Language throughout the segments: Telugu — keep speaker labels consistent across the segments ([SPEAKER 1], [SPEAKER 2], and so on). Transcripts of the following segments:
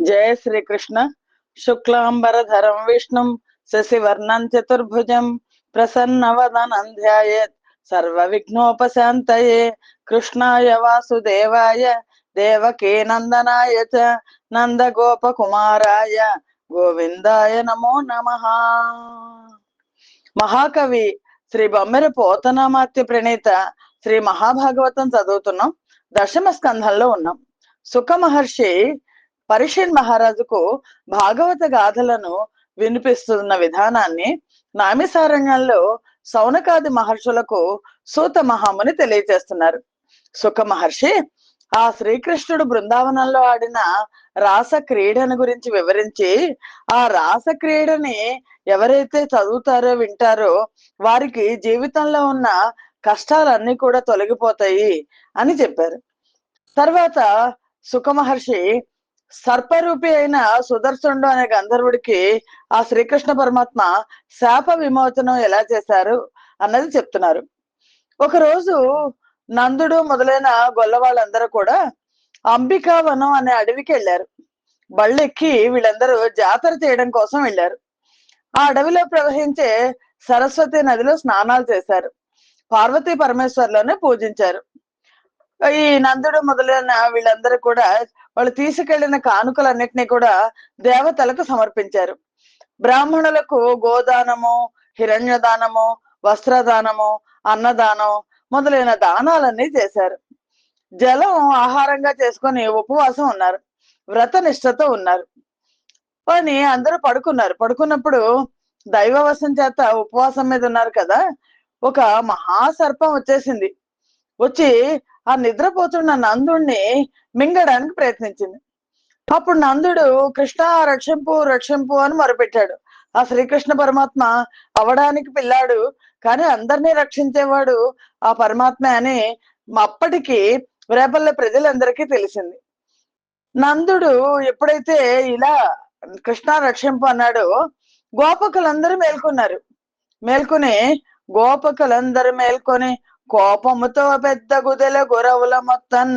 [SPEAKER 1] జయ శ్రీకృష్ణ. శుక్లాంబరధరం విష్ణుం శశివర్ణం చతుర్భుజం ప్రసన్నవదనం ధ్యాయేత్ సర్వ విఘ్నోపశాంతయే కృష్ణాయ వాసుదేవాయ దేవకీ నందనాయ చ నందగోపకుమారాయ. గోవిందాయ నమో నమ. మహాకవి శ్రీ బొమ్మెర పోతనామాత్య ప్రణీత శ్రీ మహాభాగవతం చదువుతున్నాం. దశమ స్కంధంలో ఉన్నాం. సుఖ మహర్షి పరిషిన్ మహారాజుకు భాగవత గాథలను వినిపిస్తున్న విధానాన్ని నామిసారణ్యంలో సౌనకాది మహర్షులకు సూత మహాముని తెలియజేస్తున్నారు. సుఖ మహర్షి ఆ శ్రీకృష్ణుడు బృందావనంలో ఆడిన రాస క్రీడను గురించి వివరించి ఆ రాస క్రీడని ఎవరైతే చదువుతారో వింటారో వారికి జీవితంలో ఉన్న కష్టాలన్నీ కూడా తొలగిపోతాయి అని చెప్పారు. తర్వాత సుఖ మహర్షి సర్పరూపి అయిన సుదర్శనుడు అనే గంధర్వుడికి ఆ శ్రీకృష్ణ పరమాత్మ శాప విమోచనం ఎలా చేశారు అన్నది చెప్తున్నారు. ఒకరోజు నందుడు మొదలైన గొల్ల వాళ్ళందరూ కూడా అంబికావనం అనే అడవికి వెళ్ళారు. బళ్ళెక్కి వీళ్ళందరూ జాతర చేయడం కోసం వెళ్ళారు. ఆ అడవిలో ప్రవహించే సరస్వతి నదిలో స్నానాలు చేశారు. పార్వతీ పరమేశ్వర్లోనే పూజించారు. ఈ నందుడు మొదలైన వీళ్ళందరూ కూడా వాళ్ళు తీసుకెళ్ళిన కానుకలన్నిటినీ కూడా దేవతలకు సమర్పించారు. బ్రాహ్మణులకు గోదానము హిరణ్యదానము వస్త్రదానము అన్నదానం మొదలైన దానాలన్నీ చేశారు. జలం ఆహారంగా చేసుకొని ఉపవాసం ఉన్నారు. వ్రత నిష్ఠతో ఉన్నారు. కానీ అందరూ పడుకున్నారు. పడుకున్నప్పుడు దైవవశం చేత ఉపవాసం మీద ఉన్నారు కదా. ఒక మహాసర్పం వచ్చేసింది. వచ్చి ఆ నిద్రపోతున్న నందుణ్ణి మింగడానికి ప్రయత్నించింది. అప్పుడు నందుడు కృష్ణ రక్షింపు రక్షింపు అని మొరపెట్టాడు. ఆ శ్రీకృష్ణ పరమాత్మ అవడానికి పిల్లాడు కానీ అందరినీ రక్షించేవాడు ఆ పరమాత్మ అని అప్పటికి రేపల్లె ప్రజలందరికీ తెలిసింది. నందుడు ఎప్పుడైతే ఇలా కృష్ణ రక్షింపు అన్నాడో గోపకులందరూ మేల్కొన్నారు. మేల్కొని గోపకులందరూ మేల్కొని కోపముతో పెద్ద గుదెల గురవుల మొత్తం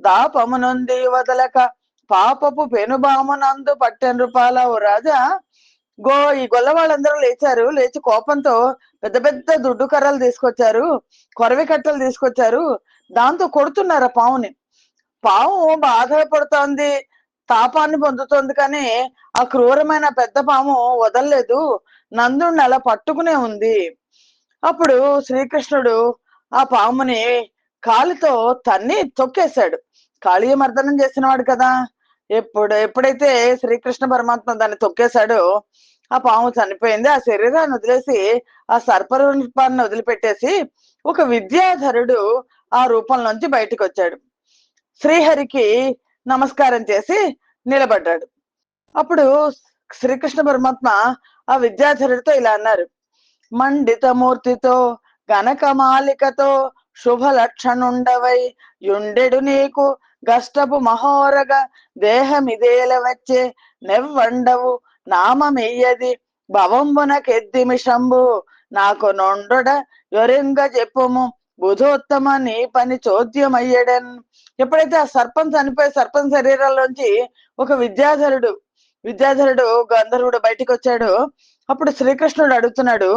[SPEAKER 1] దాపమునంది వదలక పాపపు పెనుబామునందు పట్టెన్ రూపాల ఓ రాజా. గో ఈ గొల్ల వాళ్ళందరూ లేచారు. లేచి కోపంతో పెద్ద పెద్ద దుడ్డు కర్రలు తీసుకొచ్చారు. కొరవి కట్టలు తీసుకొచ్చారు. దాంతో కొడుతున్నారు ఆ పావుని పాము బాధపడుతోంది తాపాన్ని పొందుతోంది కానీ ఆ క్రూరమైన పెద్ద పాము వదలలేదు. నందుని అలా పట్టుకునే ఉంది. అప్పుడు శ్రీకృష్ణుడు ఆ పాముని కాలితో తన్ని తొక్కేశాడు. కాళీయ మర్దనం చేసినవాడు కదా. ఎప్పుడు ఎప్పుడైతే శ్రీకృష్ణ పరమాత్మ దాన్ని తొక్కేశాడో ఆ పాము చనిపోయింది. ఆ శరీరాన్ని వదిలేసి ఆ సర్పరూపాన్ని వదిలిపెట్టేసి ఒక విద్యాధరుడు ఆ రూపంలోంచి బయటకు వచ్చాడు శ్రీహరికి నమస్కారం చేసి నిలబడ్డాడు. అప్పుడు శ్రీకృష్ణ పరమాత్మ ఆ విద్యాధరుడితో ఇలా అన్నారు. మండిత మూర్తితో గనకమాలికతో శుభ లక్షణుండవై యుండెడు నీకు గష్టపు మహోరగ దేహమిదేల వచ్చే నెవ్వండవు నామమెయ్యది భవంబున కెద్దిమిషంబు నాకు నొండొడ యొరింగ చెప్పుము బుధోత్తమ నీ పని చోద్యమయ్యడన్. ఎప్పుడైతే ఆ సర్పం చనిపోయి సర్పం శరీరాల్లోంచి ఒక విద్యాధరుడు విద్యాధరుడు గంధర్వుడు బయటికి వచ్చాడు అప్పుడు శ్రీకృష్ణుడు అడుగుతున్నాడు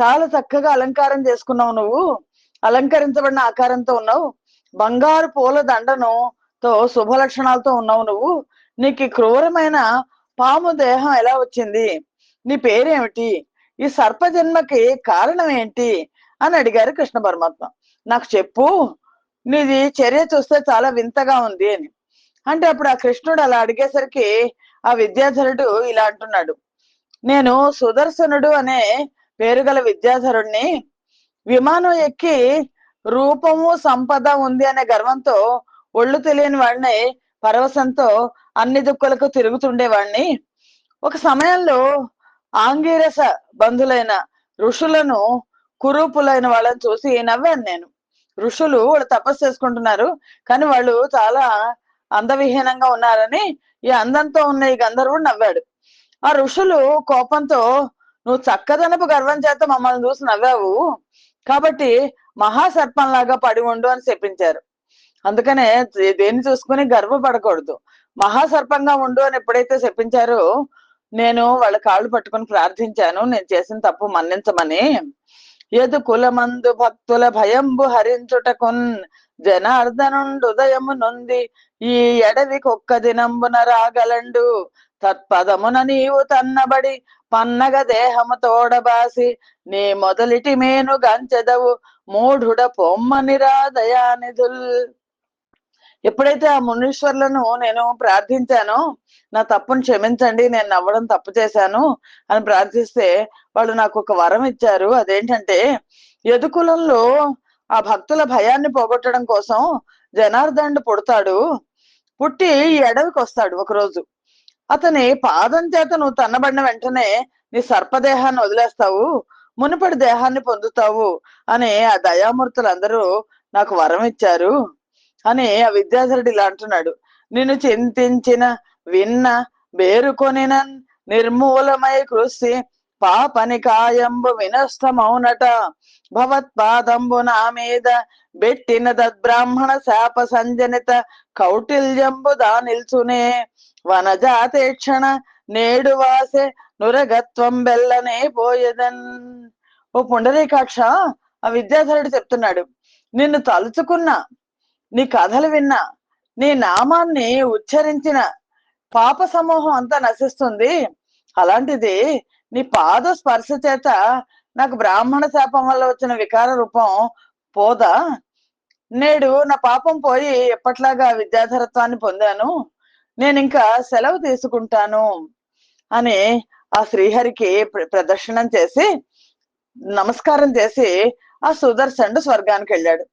[SPEAKER 1] చాలా చక్కగా అలంకారం చేసుకున్నావు నువ్వు. అలంకరించబడిన ఆకారంతో ఉన్నావు. బంగారు పూల దండను తో శుభ లక్షణాలతో ఉన్నావు నువ్వు. నీకు క్రూరమైన పాము దేహం ఎలా వచ్చింది? నీ పేరేమిటి? ఈ సర్ప జన్మకి కారణం ఏంటి? అని అడిగారు కృష్ణ పరమాత్మ. నాకు చెప్పు. నీది చర్య చూస్తే చాలా వింతగా ఉంది అని. అంటే అప్పుడు ఆ కృష్ణుడు అలా అడిగేసరికి ఆ విద్యాధరుడు ఇలా అంటున్నాడు. నేను సుదర్శనుడు అనే పేరు గల విద్యాధరుణ్ణి విమానం ఎక్కి రూపము సంపద ఉంది అనే గర్వంతో ఒళ్ళు తెలియని వాడిని పరవశంతో అన్ని దుక్కులకు తిరుగుతుండేవాడిని. ఒక సమయంలో ఆంగీరస బంధులైన ఋషులను కురూపులైన వాళ్ళని చూసి నవ్వాను నేను. ఋషులు వాళ్ళు తపస్సు చేసుకుంటున్నారు కానీ వాళ్ళు చాలా అందవిహీనంగా ఉన్నారని ఈ అందంతో ఉన్న ఈ గంధర్వుడు నవ్వాడు. ఆ ఋషులు కోపంతో నువ్వు చక్కదనపు గర్వం చేత మమ్మల్ని చూసి నవ్వావు. కాబట్టి మహాసర్పంలాగా పడి ఉండు అని చెప్పించారు. అందుకనే దేన్ని చూసుకుని గర్వపడకూడదు. మహాసర్పంగా ఉండు అని ఎప్పుడైతే చెప్పించారో నేను వాళ్ళ కాళ్ళు పట్టుకొని ప్రార్థించాను. నేను చేసిన తప్పు మన్నించమని. ఎదు కులమందు భక్తుల భయంబు హరించుటకున్ జనార్దనుండు ఉదయము నుండి ఈ ఎడవి కుక్క దినంబున రాగలండు. తత్పదమున నీవు తన్నబడి పన్నగ దేహము తోడబాసి నీ మొదలిటి మేను గంచెదవు మూఢుడ పొమ్మనిరా రాదయానిధుల్ ఎప్పుడైతే ఆ మునీశ్వర్లను నేను ప్రార్థించానో నా తప్పును క్షమించండి నేను నవ్వడం తప్పు చేశాను అని ప్రార్థిస్తే వాళ్ళు నాకు ఒక వరం ఇచ్చారు. అదేంటంటే యదుకులంలో ఆ భక్తుల భయాన్ని పోగొట్టడం కోసం జనార్దనుడు పుడతాడు. పుట్టి ఈ అడవికి వస్తాడు ఒకరోజు. అతని పాదం చేత నువ్వు తన్నబడిన వెంటనే నీ సర్పదేహాన్ని వదిలేస్తావు మునుపటి దేహాన్ని పొందుతావు అని ఆ దయామూర్తులందరూ నాకు వరం ఇచ్చారు అని ఆ విద్యాధరుడు ఇలా అంటున్నాడు. నిన్ను చింతించిన విన్న బేరుకొనిన నిర్మూలమై కృషి పాపని కాయంబు వినష్టమౌనట భవత్పాదంబు నా మీద బెట్టిన తద్బ్రాహ్మణ శాప సంజనిత కౌటిల్యంబు దానిల్చునే వనజాతేక్షణ నేడు వాసే నురగత్వం బెల్లనే పోయేదన్. ఓ పుండరీకాక్ష ఆ విద్యాధరుడు చెప్తున్నాడు నిన్ను తలుచుకున్నా నీ కథలు విన్నా నీ నామాన్ని ఉచ్చరించిన పాప సమూహం అంతా నశిస్తుంది. అలాంటిది నీ పాద స్పర్శ చేత నాకు బ్రాహ్మణ శాపం వల్ల వచ్చిన వికార రూపం పోదా? నేడు నా పాపం పోయి ఎప్పట్లాగా విద్యాధరత్వాన్ని పొందాను? నేను ఇంకా సెలవు తీసుకుంటాను అని ఆ శ్రీహరికి ప్ర- ప్రదర్శనం చేసి నమస్కారం చేసి ఆ సుదర్శనుడు స్వర్గానికి వెళ్ళాడు.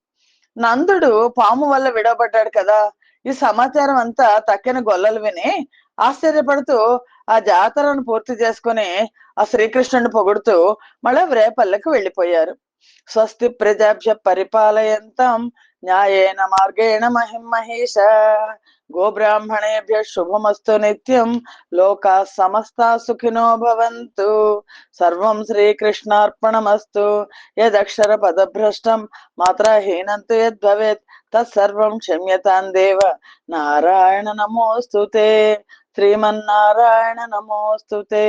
[SPEAKER 1] నందుడు పాము వల్ల విడవబడ్డాడు కదా? ఈ సమాచారం అంతా తక్కిన గొల్లలు విని ఆశ్చర్యపడుతూ ఆ జాతరను పూర్తి చేసుకుని ఆ శ్రీకృష్ణుని పొగుడుతూ మళ్ళా రేపల్లకి వెళ్ళిపోయారు. స్వస్తి ప్రజాభ్య పరిపాలయంతం న్యాయేన మార్గేణ మహిం మహేష గోబ్రాహ్మణేభ్య శుభమస్తు నిత్యం. లోకా సమస్త సుఖినో భవంతు. సర్వం శ్రీకృష్ణార్పణమస్తు. యదక్షర పదభ్రష్టం మాత్రహీనంతు యద్భవేత్. తత్సర్వం క్షమ్యతాం దేవ. నారాయణ నమోస్తుతే. శ్రీమన్నారాయణ నమోస్తుతే.